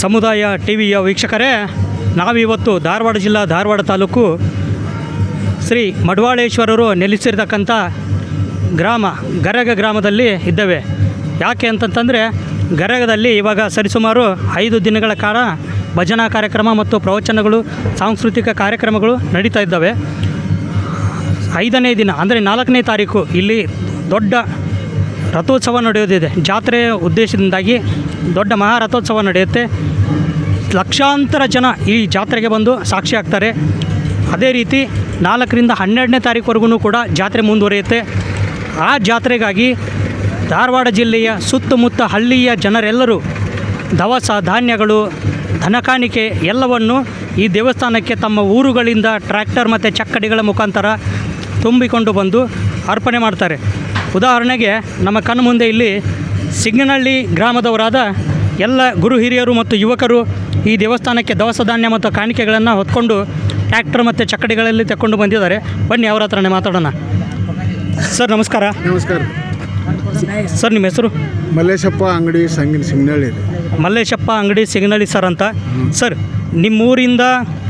ಸಮುದಾಯ ಟಿ ವಿಯ ವೀಕ್ಷಕರೇ, ನಾವಿವತ್ತು ಧಾರವಾಡ ಜಿಲ್ಲಾ ಧಾರವಾಡ ತಾಲೂಕು ಶ್ರೀ ಮಡ್ವಾಳೇಶ್ವರರು ನೆಲೆಸಿರ್ತಕ್ಕಂಥ ಗ್ರಾಮ, ಗರಗ ಗ್ರಾಮದಲ್ಲಿ ಇದ್ದೇವೆ. ಯಾಕೆ ಅಂತಂತಂದರೆ ಗರಗದಲ್ಲಿ ಇವಾಗ ಸರಿಸುಮಾರು ಐದು ದಿನಗಳ ಕಾಲ ಭಜನಾ ಕಾರ್ಯಕ್ರಮ ಮತ್ತು ಪ್ರವಚನಗಳು, ಸಾಂಸ್ಕೃತಿಕ ಕಾರ್ಯಕ್ರಮಗಳು ನಡೀತಾ ಇದ್ದಾವೆ. ಐದನೇ ದಿನ, ಅಂದರೆ ನಾಲ್ಕನೇ ತಾರೀಕು, ಇಲ್ಲಿ ದೊಡ್ಡ ರಥೋತ್ಸವ ನಡೆಯೋದಿದೆ. ಜಾತ್ರೆಯ ಉದ್ದೇಶದಿಂದಾಗಿ ದೊಡ್ಡ ಮಹಾರಥೋತ್ಸವ ನಡೆಯುತ್ತೆ. ಲಕ್ಷಾಂತರ ಜನ ಈ ಜಾತ್ರೆಗೆ ಬಂದು ಸಾಕ್ಷಿ ಆಗ್ತಾರೆ. ಅದೇ ರೀತಿ ನಾಲ್ಕರಿಂದ ಹನ್ನೆರಡನೇ ತಾರೀಕುವರೆಗೂ ಕೂಡ ಜಾತ್ರೆ ಮುಂದುವರಿಯುತ್ತೆ. ಆ ಜಾತ್ರೆಗಾಗಿ ಧಾರವಾಡ ಜಿಲ್ಲೆಯ ಸುತ್ತಮುತ್ತ ಹಳ್ಳಿಯ ಜನರೆಲ್ಲರೂ ದವಸ ಧಾನ್ಯಗಳು ಧನಕಾಣಿಕೆ ಎಲ್ಲವನ್ನು ಈ ದೇವಸ್ಥಾನಕ್ಕೆ ತಮ್ಮ ಊರುಗಳಿಂದ ಟ್ರ್ಯಾಕ್ಟರ್ ಮತ್ತು ಚಕ್ಕಡಿಗಳ ಮುಖಾಂತರ ತುಂಬಿಕೊಂಡು ಬಂದು ಅರ್ಪಣೆ ಮಾಡ್ತಾರೆ. ಉದಾಹರಣೆಗೆ ನಮ್ಮ ಕಣ್ಣು ಮುಂದೆ ಇಲ್ಲಿ ಸಿಗ್ನಹಳ್ಳಿ ಗ್ರಾಮದವರಾದ ಎಲ್ಲ ಗುರು ಹಿರಿಯರು ಮತ್ತು ಯುವಕರು ಈ ದೇವಸ್ಥಾನಕ್ಕೆ ದವಸ ಧಾನ್ಯ ಮತ್ತು ಕಾಣಿಕೆಗಳನ್ನು ಹೊತ್ಕೊಂಡು ಟ್ರ್ಯಾಕ್ಟರ್ ಮತ್ತು ಚಕ್ಕಡಿಗಳಲ್ಲಿ ತೆಕ್ಕೊಂಡು ಬಂದಿದ್ದಾರೆ. ಬನ್ನಿ ಅವರ ಹತ್ರನೇ ಮಾತಾಡೋಣ. ಸರ್, ನಮಸ್ಕಾರ. ನಮಸ್ಕಾರ. ಸರ್ ನಿಮ್ಮ ಹೆಸರು? ಮಲ್ಲೇಶಪ್ಪ ಅಂಗಡಿ ಸಂಗಿನ ಸಿಗ್ನಳ್ಳಿ ಮಲ್ಲೇಶಪ್ಪ ಅಂಗಡಿ ಸಿಗ್ನಳ್ಳಿ ಸರ್ ಅಂತ. ಸರ್ ನಿಮ್ಮೂರಿಂದ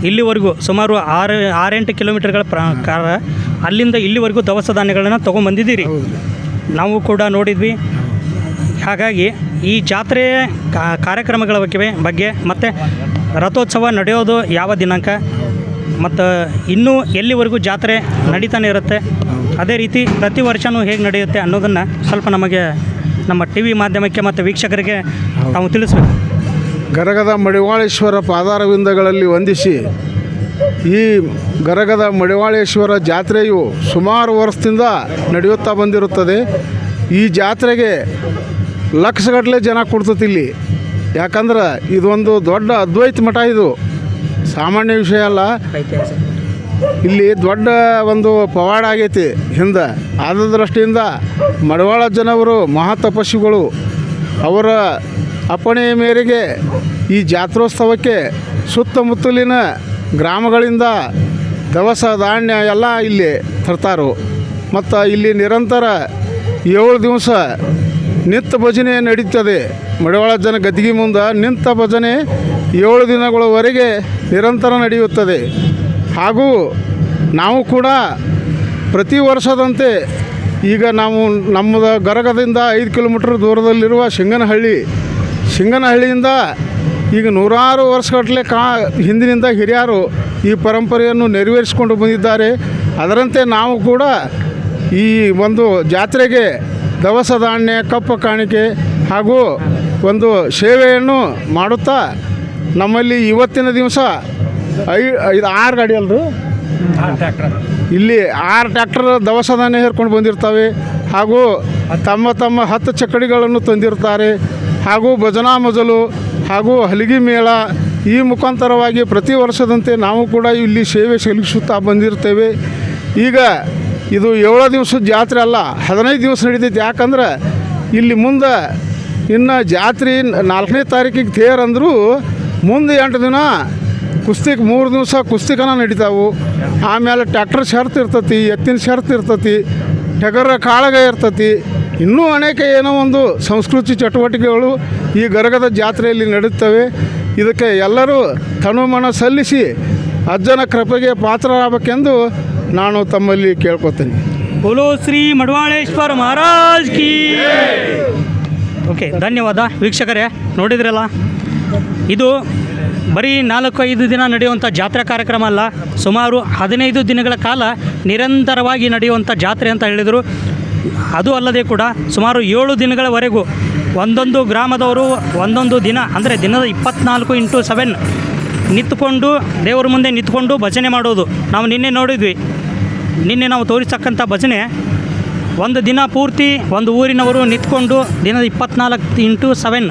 ಇಲ್ಲಿವರೆಗೂ ಸುಮಾರು ಆರು ಆರೆಂಟು ಕಿಲೋಮೀಟರ್ಗಳ ಪ್ರಕಾರ ಅಲ್ಲಿಂದ ಇಲ್ಲಿವರೆಗೂ ದವಸ ಧಾನ್ಯಗಳನ್ನು ತೊಗೊಂಬಂದಿದ್ದೀರಿ ನಾವು ಕೂಡ ನೋಡಿದ್ವಿ. ಹಾಗಾಗಿ ಈ ಜಾತ್ರೆ ಕಾರ್ಯಕ್ರಮಗಳ ಬಗ್ಗೆ ಬಗ್ಗೆ ಮತ್ತು ರಥೋತ್ಸವ ನಡೆಯೋದು ಯಾವ ದಿನಾಂಕ? ಮತ್ತು ಇನ್ನೂ ಎಲ್ಲಿವರೆಗೂ ಜಾತ್ರೆ ನಡೀತಾನೆ ಇರುತ್ತೆ? ಅದೇ ರೀತಿ ಪ್ರತಿ ವರ್ಷವೂ ಹೇಗೆ ನಡೆಯುತ್ತೆ ಅನ್ನೋದನ್ನು ಸ್ವಲ್ಪ ನಮಗೆ ನಮ್ಮ ಟಿ ವಿ ಮಾಧ್ಯಮಕ್ಕೆ ಮತ್ತು ವೀಕ್ಷಕರಿಗೆ ನಾವು ತಿಳಿಸ್ಬೇಕು. ಗರಗದ ಮಡಿವಾಳೇಶ್ವರ ಪಾದಾರವಿಂದಗಳಲ್ಲಿ ವಂದಿಸಿ ಈ ಗರಗದ ಮಡಿವಾಳೇಶ್ವರ ಜಾತ್ರೆಯು ಸುಮಾರು ವರ್ಷದಿಂದ ನಡೆಯುತ್ತಾ ಬಂದಿರುತ್ತದೆ. ಈ ಜಾತ್ರೆಗೆ ಲಕ್ಷಗಟ್ಟಲೆ ಜನ ಕೊಡ್ತತಿ ಇಲ್ಲಿ. ಯಾಕಂದ್ರೆ ಇದೊಂದು ದೊಡ್ಡ ಅದ್ವೈತ ಮಠ ಇದು. ಸಾಮಾನ್ಯ ವಿಷಯ ಅಲ್ಲ. ಇಲ್ಲಿ ದೊಡ್ಡ ಒಂದು ಪವಾಡ ಆಗೈತಿ ಹಿಂದೆ. ಆದ ದೃಷ್ಟಿಯಿಂದ ಮಡವಾಳ ಜನವರು ಮಹಾತಪಸ್ವಿಗಳು ಅವರ ಅಪ್ಪಣೆಯ ಮೇರೆಗೆ ಈ ಜಾತ್ರೋತ್ಸವಕ್ಕೆ ಸುತ್ತಮುತ್ತಲಿನ ಗ್ರಾಮಗಳಿಂದ ದವಸ, ಧಾನ್ಯ ಎಲ್ಲ ಇಲ್ಲಿ ತರ್ತಾರು. ಮತ್ತು ಇಲ್ಲಿ ನಿರಂತರ ಏಳು ದಿವಸ ನಿತ್ಯ ಭಜನೆ ನಡೀತದೆ. ಮಡವಾಳ ಜನ ಗದ್ದಿಗೆ ಮುಂದೆ ನಿಂತ ಭಜನೆ ಏಳು ದಿನಗಳವರೆಗೆ ನಿರಂತರ ನಡೆಯುತ್ತದೆ. ಹಾಗೂ ನಾವು ಕೂಡ ಪ್ರತಿ ವರ್ಷದಂತೆ ಈಗ ನಾವು ನಮ್ಮದ ಗರಗದಿಂದ ಐದು ಕಿಲೋಮೀಟ್ರ್ ದೂರದಲ್ಲಿರುವ ಶಿಂಗನಹಳ್ಳಿ, ಶಿಂಗನಹಳ್ಳಿಯಿಂದ ಈಗ ನೂರಾರು ವರ್ಷಗಟ್ಟಲೆ ಕಾ ಹಿಂದಿನಿಂದ ಹಿರಿಯರು ಈ ಪರಂಪರೆಯನ್ನು ನೆರವೇರಿಸಿಕೊಂಡು ಬಂದಿದ್ದಾರೆ. ಅದರಂತೆ ನಾವು ಕೂಡ ಈ ಒಂದು ಜಾತ್ರೆಗೆ ದವಸ ಧಾನ್ಯ, ಕಪ್ಪು ಕಾಣಿಕೆ ಹಾಗೂ ಒಂದು ಸೇವೆಯನ್ನು ಮಾಡುತ್ತಾ ನಮ್ಮಲ್ಲಿ ಇವತ್ತಿನ ದಿವಸ ಐ ಐದು ಆರು ಗಾಡಿ ಅಲ್ರಿ? ಇಲ್ಲಿ ಆರು ಟ್ಯಾಕ್ಟರ್ ದವಸ ಧಾನ್ಯ ಹೇರ್ಕೊಂಡು ಬಂದಿರ್ತವೆ. ಹಾಗೂ ತಮ್ಮ ತಮ್ಮ ಹತ್ತು ಚಕ್ಕಡಿಗಳನ್ನು ತಂದಿರ್ತಾರೆ. ಹಾಗೂ ಭಜನಾ ಮಜಲು ಹಾಗೂ ಹಲಗಿ ಮೇಳ ಈ ಮುಖಾಂತರವಾಗಿ ಪ್ರತಿ ವರ್ಷದಂತೆ ನಾವು ಕೂಡ ಇಲ್ಲಿ ಸೇವೆ ಸಲ್ಲಿಸುತ್ತಾ ಬಂದಿರ್ತೇವೆ. ಈಗ ಇದು ಏಳು ದಿವಸದ ಜಾತ್ರೆ ಅಲ್ಲ ಹದಿನೈದು ದಿವಸ ನಡೀತೈತೆ. ಯಾಕಂದ್ರೆ ಇಲ್ಲಿ ಮುಂದೆ ಇನ್ನು ಜಾತ್ರೆ ನಾಲ್ಕನೇ ತಾರೀಕಿಗೆ ತೇರಂದರೂ ಮುಂದೆ ಎಂಟು ದಿನ ಕುಸ್ತಿಗೆ ಮೂರು ದಿವಸ ಕುಸ್ತಿಕನ ನಡಿತಾವು. ಆಮೇಲೆ ಟ್ಯಾಕ್ಟರ್ ಶರ್ತ್ ಇರ್ತತಿ, ಎತ್ತಿನ ಶರ್ತ್ ಇರ್ತತಿ, ಟಗರ ಕಾಳಗ ಇರ್ತತಿ. ಇನ್ನೂ ಅನೇಕ ಏನೋ ಒಂದು ಸಂಸ್ಕೃತಿ ಚಟುವಟಿಕೆಗಳು ಈ ಗರಗದ ಜಾತ್ರೆಯಲ್ಲಿ ನಡೆಯುತ್ತವೆ ಇದಕ್ಕೆ ಎಲ್ಲರೂ ತನುಮನ ಸಲ್ಲಿಸಿ ಅಜ್ಜನ ಕೃಪೆಗೆ ಪಾತ್ರರಾಗಬೇಕೆಂದು ನಾನು ತಮ್ಮಲ್ಲಿ ಕೇಳ್ಕೊತೀನಿ. ಬೋಲೋ ಶ್ರೀ ಮಡವಾಳೇಶ್ವರ ಮಹಾರಾಜ್ ಕಿ ಓಕೆ, ಧನ್ಯವಾದ. ವೀಕ್ಷಕರೇ, ನೋಡಿದ್ರಲ್ಲ? ಇದು ಬರೀ ನಾಲ್ಕು ಐದು ದಿನ ನಡೆಯುವಂಥ ಜಾತ್ರಾ ಕಾರ್ಯಕ್ರಮ ಅಲ್ಲ, ಸುಮಾರು ಹದಿನೈದು ದಿನಗಳ ಕಾಲ ನಿರಂತರವಾಗಿ ನಡೆಯುವಂಥ ಜಾತ್ರೆ ಅಂತ ಹೇಳಿದರು. ಅದು ಅಲ್ಲದೆ ಕೂಡ ಸುಮಾರು ಏಳು ದಿನಗಳವರೆಗೂ ಒಂದೊಂದು ಗ್ರಾಮದವರು ಒಂದೊಂದು ದಿನ, ಅಂದರೆ ದಿನದ ಇಪ್ಪತ್ನಾಲ್ಕು ಇಂಟು ಸೆವೆನ್ ನಿಂತ್ಕೊಂಡು, ದೇವರ ಮುಂದೆ ನಿಂತ್ಕೊಂಡು ಭಜನೆ ಮಾಡೋದು. ನಾವು ನಿನ್ನೆ ನೋಡಿದ್ವಿ. ನಿನ್ನೆ ನಾವು ತೋರಿಸ್ತಕ್ಕಂಥ ಭಜನೆ ಒಂದು ದಿನ ಪೂರ್ತಿ ಒಂದು ಊರಿನವರು ನಿಂತ್ಕೊಂಡು ದಿನದ ಇಪ್ಪತ್ನಾಲ್ಕು ಇಂಟು ಸೆವೆನ್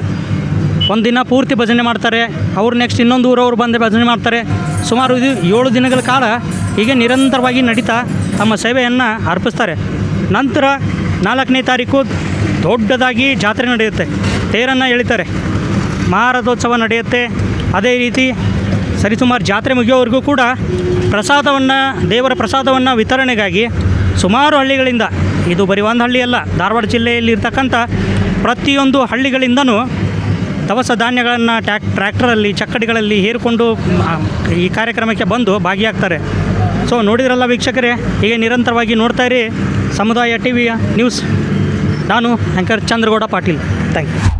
ಒಂದು ದಿನ ಪೂರ್ತಿ ಭಜನೆ ಮಾಡ್ತಾರೆ. ಅವ್ರು ನೆಕ್ಸ್ಟ್ ಇನ್ನೊಂದು ಊರವ್ರು ಬಂದು ಭಜನೆ ಮಾಡ್ತಾರೆ. ಸುಮಾರು ಇದು ಏಳು ದಿನಗಳ ಕಾಲ ಹೀಗೆ ನಿರಂತರವಾಗಿ ನಡೀತಾ ತಮ್ಮ ಸೇವೆಯನ್ನು ಅರ್ಪಿಸ್ತಾರೆ. ನಂತರ ನಾಲ್ಕನೇ ತಾರೀಕು ದೊಡ್ಡದಾಗಿ ಜಾತ್ರೆ ನಡೆಯುತ್ತೆ. ತೇರನ್ನು ಎಳಿತಾರೆ. ಮಹಾರಥೋತ್ಸವ ನಡೆಯುತ್ತೆ. ಅದೇ ರೀತಿ ಸರಿಸುಮಾರು ಜಾತ್ರೆ ಮುಗಿಯೋವರೆಗೂ ಕೂಡ ಪ್ರಸಾದವನ್ನು, ದೇವರ ಪ್ರಸಾದವನ್ನು ವಿತರಣೆಗಾಗಿ ಸುಮಾರು ಹಳ್ಳಿಗಳಿಂದ, ಇದು ಬರೀ ಒಂದು ಹಳ್ಳಿಯಲ್ಲ ಧಾರವಾಡ ಜಿಲ್ಲೆಯಲ್ಲಿ ಇರ್ತಕ್ಕಂಥ ಪ್ರತಿಯೊಂದು ಹಳ್ಳಿಗಳಿಂದನೂ ದವಸ ಧಾನ್ಯಗಳನ್ನು ಟ್ಯಾಕ್, ಟ್ರ್ಯಾಕ್ಟರಲ್ಲಿ, ಚಕ್ಕಡಿಗಳಲ್ಲಿ ಹೇರಿಕೊಂಡು ಈ ಕಾರ್ಯಕ್ರಮಕ್ಕೆ ಬಂದು ಭಾಗಿಯಾಗ್ತಾರೆ. ಸೊ ನೋಡಿದ್ರಲ್ಲ ವೀಕ್ಷಕರೇ, ಹೀಗೆ ನಿರಂತರವಾಗಿ ನೋಡ್ತಾ ಇರಿ. ಸಮುದಾಯ ಟಿ ವಿಯ ನ್ಯೂಸ್. ನಾನು anchor Chandragouda Patil. Thank you.